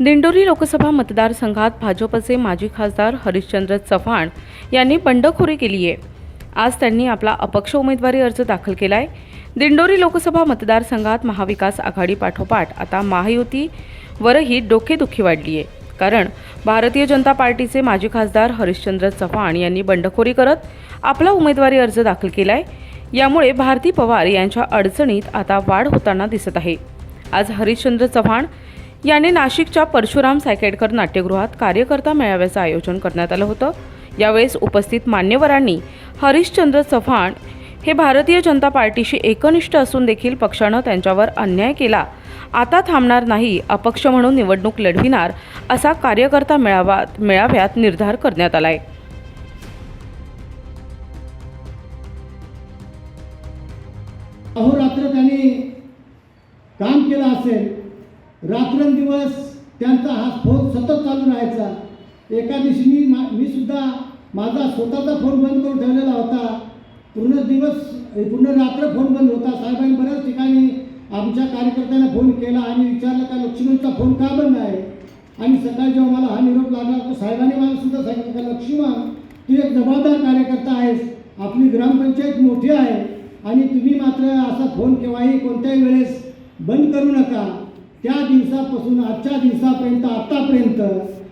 दिंडोरी लोकसभा मतदारसंघात भाजपचे माजी खासदार हरिश्चंद्र चव्हाण यांनी बंडखोरी केली आहे. आज त्यांनी आपला अपक्ष उमेदवारी अर्ज दाखल केला आहे दिंडोरी लोकसभा मतदारसंघात महाविकास आघाडी पाठोपाठ आता महायुतीवरही डोकेदुखी वाढली आहे. कारण भारतीय जनता पार्टीचे माजी खासदार हरिश्चंद्र चव्हाण यांनी बंडखोरी करत आपला उमेदवारी अर्ज दाखल केला आहे यामुळे भारती पवार यांच्या अडचणीत आता वाढ होताना दिसत आहे. आज हरिश्चंद्र चव्हाण याने नाशिकच्या परशुराम सायकेडकर नाट्यगृहात कार्यकर्ता मेळाव्याचं आयोजन करण्यात आलं होतं. यावेळेस उपस्थित मान्यवरांनी हरिश्चंद्र चव्हाण हे भारतीय जनता पार्टीशी एकनिष्ठ असून देखील पक्षानं त्यांच्यावर अन्याय केला. आता थांबणार नाही अपक्ष म्हणून निवडणूक लढविणार असा कार्यकर्ता मेळावा मेळाव्यात निर्धार करण्यात आलाय. अहोरात्र त्यांनी काम केलं असेल. रात्रंदिवस त्यांचा हा फोन सतत चालू राहायचा. एका दिवशी मी मा मी सुद्धा माझा स्वतःचा फोन बंद करून ठेवलेला होता. पूर्ण दिवस पूर्ण रात्र फोन बंद होता. साहेबांनी बऱ्याच ठिकाणी आमच्या कार्यकर्त्यांना फोन केला आणि विचारलं का लक्ष्मीचा फोन का बंद आहे? आणि सकाळी जेव्हा मला हा निरोप लागला तर साहेबांनी मला सुद्धा सांगितलं का लक्ष्मण तू एक जबाबदार कार्यकर्ता आहेस. आपली ग्रामपंचायत मोठी आहे आणि तुम्ही मात्र असा फोन केव्हाही कोणत्याही वेळेस बंद करू नका. त्या दिवसापासून आजच्या दिवसापर्यंत आत्तापर्यंत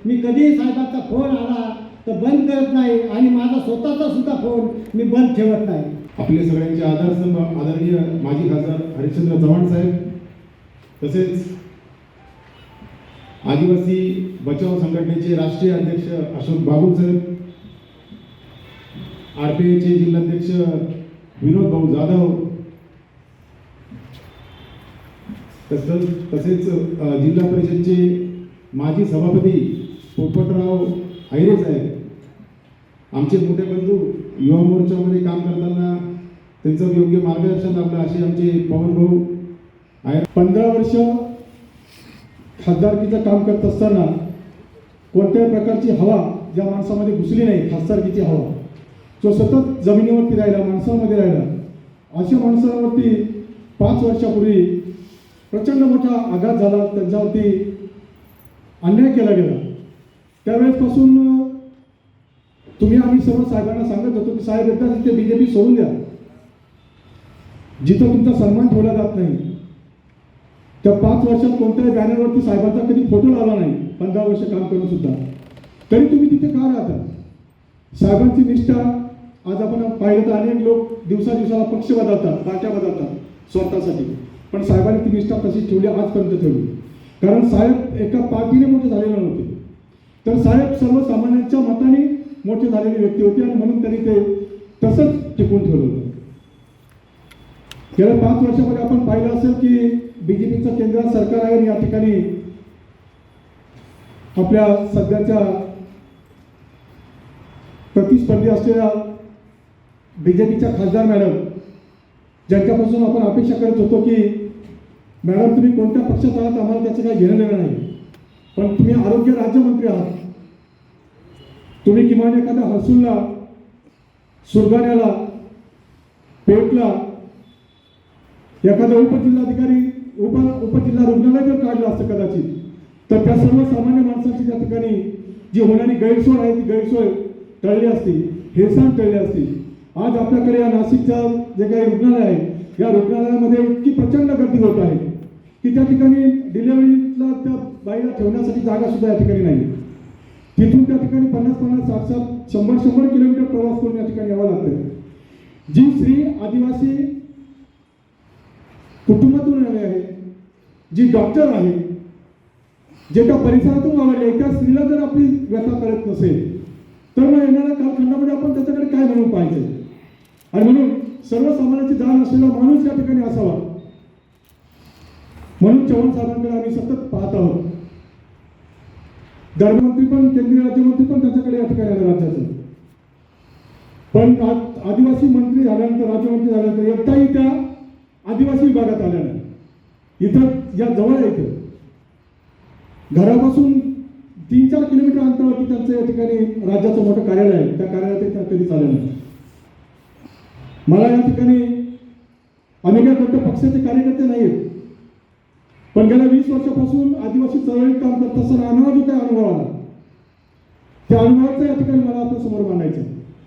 मी कधीही साहेबांचा फोन आला तर बंद करत नाही आणि माझा स्वतःचा सुद्धा फोन मी बंद ठेवत नाही. आपले सगळ्यांचे आदरस्तंभ आदरणीय माजी खासदार हरिश्चंद्र चव्हाण साहेब तसेच आदिवासी बचाव संघटनेचे राष्ट्रीय अध्यक्ष अशोक बाबू साहेब आर पी आयचे जिल्हाध्यक्ष विनोद भाऊ जाधव तसं तसेच जिल्हा परिषदचे माजी सभापती पोपटराव ऐरे साहेब आमचे मोठे बंधू युवा मोर्चामध्ये काम करताना त्यांचं योग्य मार्गदर्शन लाभलं असे आमचे पवन भाऊ आहे पंधरा वर्ष खासदारकीचं काम करत असताना कोणत्याही प्रकारची हवा ज्या माणसामध्ये घुसली नाही खासदारकीची हवा. जो सतत जमिनीवरती राहिला माणसामध्ये राहिला अशा माणसावरती पाच वर्षापूर्वी प्रचंड मोठा आघात झाला त्यांच्यावरती अन्याय केला गेला. त्यावेळेसपासून तुम्ही आम्ही सर्व साहेबांना सांगत होतो की साहेब एकदा तिथे बी जे पी सोडून द्या. जिथं तुमचा सन्मान ठेवला जात नाही. त्या पाच वर्षात कोणत्याही बॅनरवरती साहेबांचा कधी फोटो लावला नाही. पंधरा वर्ष काम करून सुद्धा. तरी तुम्ही तिथे का राहता? साहेबांची निष्ठा आज आपण पाहिलं तर अनेक लोक दिवसा दिवसाला पक्ष बदलतात पार्ट्या बदलतात स्वतःसाठी पण साहेबांनी ती निष्ठा तशी ठेवली आजपर्यंत ठेवली. कारण साहेब एका पार्टीने मोठे झालेले नव्हते. तर साहेब सर्वसामान्यांच्या मताने मोठे झालेली व्यक्ती होती आणि म्हणून त्यांनी ते तसंच टिकून ठेवलं होतं. गेल्या पाच वर्षामध्ये आपण पाहिलं असेल की बीजेपीचं केंद्र सरकार आहे आणि या ठिकाणी आपल्या सध्याच्या प्रतिस्पर्धी असलेल्या बीजेपीच्या खासदार मॅडम ज्यांच्यापासून आपण अपेक्षा करत होतो की मॅडम तुम्ही कोणत्या पक्षात आहात? आम्हाला त्याचं काही घेणं देणं नाही. पण तुम्ही आरोग्य राज्यमंत्री आहात. तुम्ही किमान एखाद्या हसूलला सुरगाण्याला पेटला एखादा उपजिल्हाधिकारी उप उपजिल्हा रुग्णालय जर काढलं असतं कदाचित तर त्या सर्वसामान्य माणसाची त्या ठिकाणी जी होणारी गैरसोय आहे ती गैरसोय टळली असती. हेळसांड टळली असती. आज आपल्याकडे या नाशिकच्या जे काही रुग्णालय आहे या रुग्णालयामध्ये इतकी प्रचंड गर्दी होत आहे. की त्या ठिकाणी डिलेवरीतला त्या बाईला ठेवण्यासाठी जागा सुद्धा या ठिकाणी नाही तिथून त्या ठिकाणी पन्नास पन्नास साठ साठ शंभर शंभर किलोमीटर प्रवास करून या ठिकाणी यावं लागतं जी स्त्री आदिवासी कुटुंबातून आली आहे जी डॉक्टर आहे जे त्या परिसरातून आवडले त्या स्त्रीला जर आपली व्यथा करत नसेल तर मग येणाऱ्या कालखंडामध्ये आपण त्याच्याकडे काय म्हणून पाहिजे? आणि म्हणून सर्वसामान्याची जाण असलेला माणूस या ठिकाणी असावा. म्हणून चव्हाण साहेबांकडे आम्ही सतत पाहत आहोत. धर्ममंत्री पण केंद्रीय राज्यमंत्री पण त्याच्याकडे या ठिकाणी आले राज्याचं. पण आदिवासी मंत्री झाल्यानंतर राज्यमंत्री झाल्यानंतर एकदाही त्या आदिवासी विभागात आल्या नाही. इथं या जवळ आहे इथं घरापासून तीन चार किलोमीटर अंतरावरती त्यांचं या ठिकाणी राज्याचं मोठं कार्यालय आहे. त्या कार्यालयात त्या कधीच आल्या नाही. मला या ठिकाणी आम्ही काय कोणत्या पक्षाचे कार्यकर्ते नाही आहेत पण गेल्या वीस वर्षापासून आदिवासी चळवळीत काम करत असताना आम्हाला जो काही अनुभव आला त्या अनुभवाचा या ठिकाणी मला आपल्यासमोर मांडायचं आहे.